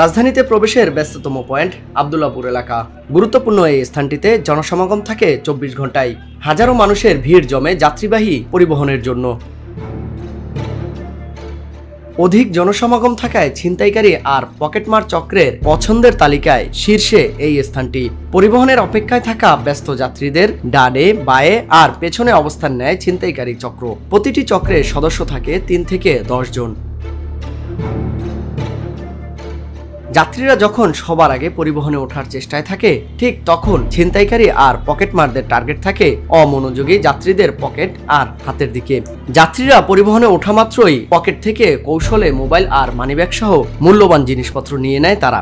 রাজধানীতে প্রবেশের ব্যস্ততম পয়েন্ট আবদুল্লাপুর এলাকা। গুরুত্বপূর্ণ এই স্থানটিতে জনসমাগম থাকে চব্বিশ ঘন্টায় হাজারো মানুষের ভিড় জমে যাত্রীবাহী পরিবহনের জন্য। অধিক জনসমাগম থাকায় ছিনতাইকারী আর পকেটমার চক্রের পছন্দের তালিকায় শীর্ষে এই স্থানটি। পরিবহনের অপেক্ষায় থাকা ব্যস্ত যাত্রীদের ডানে, বায়ে আর পেছনে অবস্থান নেয় ছিনতাইকারী চক্র। প্রতিটি চক্রের সদস্য থাকে তিন থেকে দশ জন। যাত্রীরা যখন সবার আগে পরিবহনে ওঠার চেষ্টায় থাকে, ঠিক তখন ছিনতাইকারী আর পকেটমারদের টার্গেট থাকে অমনোযোগী যাত্রীদের পকেট আর হাতের দিকে। যাত্রীরা পরিবহনে ওঠা মাত্রই পকেট থেকে কৌশলে মোবাইল আর মানিব্যাগ সহ মূল্যবান জিনিসপত্র নিয়ে নেয় তারা।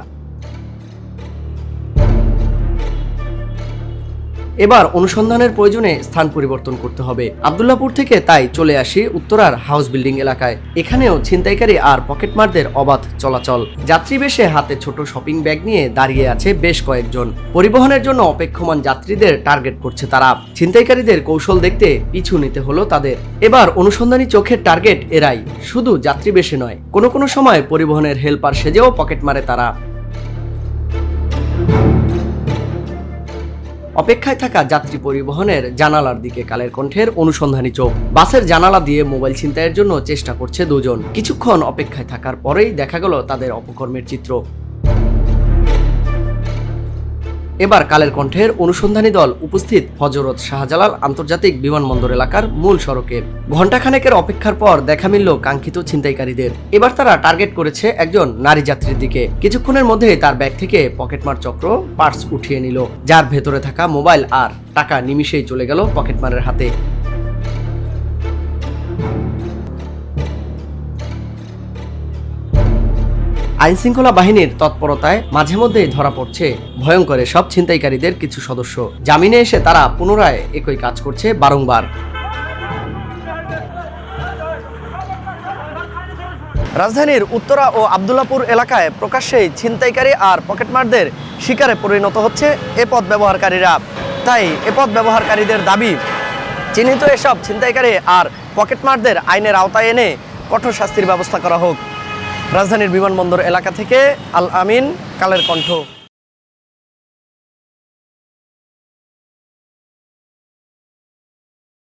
এবার অনুসন্ধানের প্রয়োজনে স্থান পরিবর্তন করতে হবে। আবদুল্লাপুর থেকে তাই চলে আসি উত্তরার হাউস বিল্ডিং এলাকায়। এখানেও ছিনতাইকারী আর পকেটমারদের অবাধ চলাচল। যাত্রী বেশে হাতে ছোট শপিং ব্যাগ নিয়ে দাঁড়িয়ে আছে বেশ কয়েকজন। পরিবহনের জন্য অপেক্ষমান যাত্রীদের টার্গেট করছে তারা। ছিনতাইকারীদের কৌশল দেখতে পিছু নিতে হলো তাদের। এবার অনুসন্ধানী চোখের টার্গেট এরাই। শুধু যাত্রী বেশে নয়, কোনো কোনো সময় পরিবহনের হেল্পার সেজেও পকেট মারে তারা। অপেক্ষায় থাকা যাত্রী পরিবহনের জানালার দিকে কালের কণ্ঠের অনুসন্ধানী চোখ। বাসের জানালা দিয়ে মোবাইল ছিনতাইয়ের জন্য চেষ্টা করছে দুজন। কিছুক্ষণ অপেক্ষায় থাকার পরেই দেখা গেল তাদের অপকর্মের চিত্র। এবার কালের কণ্ঠের অনুসন্ধানী দল উপস্থিত হজরত শাহজালাল আন্তর্জাতিক বিমানবন্দর এলাকার মূল সড়কে ঘণ্টাখানেকের অপেক্ষার পর দেখা মিলল কাঙ্ক্ষিত ছিনতাইকারীদের। এবার তারা টার্গেট করেছে একজন নারী যাত্রীর দিকে। কিছুক্ষণের মধ্যে তার ব্যাগ থেকে পকেটমার চক্র পার্স উঠিয়ে নিল, যার ভেতরে থাকা মোবাইল আর টাকা নিমিশেই চলে গেল পকেটমারের হাতে। আইন শৃঙ্খলা বাহিনীর তৎপরতায় মাঝে মধ্যেই ধরা পড়ছে ভয়ঙ্কর সব ছিনতাইকারীদের কিছু সদস্য। জামিনে এসে তারা পুনরায় একই কাজ করছে বারংবার। রাজধানীর উত্তরা ও আবদুল্লাপুর এলাকায় প্রকাশ্যেই ছিনতাইকারী আর পকেটমারদের শিকারে পরিণত হচ্ছে এ পথ ব্যবহারকারীরা। তাই এ পথ ব্যবহারকারীদের দাবি, চিহ্নিত এসব ছিনতাইকারী আর পকেটমারদের আইনের আওতায় এনে কঠোর শাস্তির ব্যবস্থা করা হোক। রাজধানীর বিমানবন্দর এলাকা থেকে আল আমিন কালের কণ্ঠ।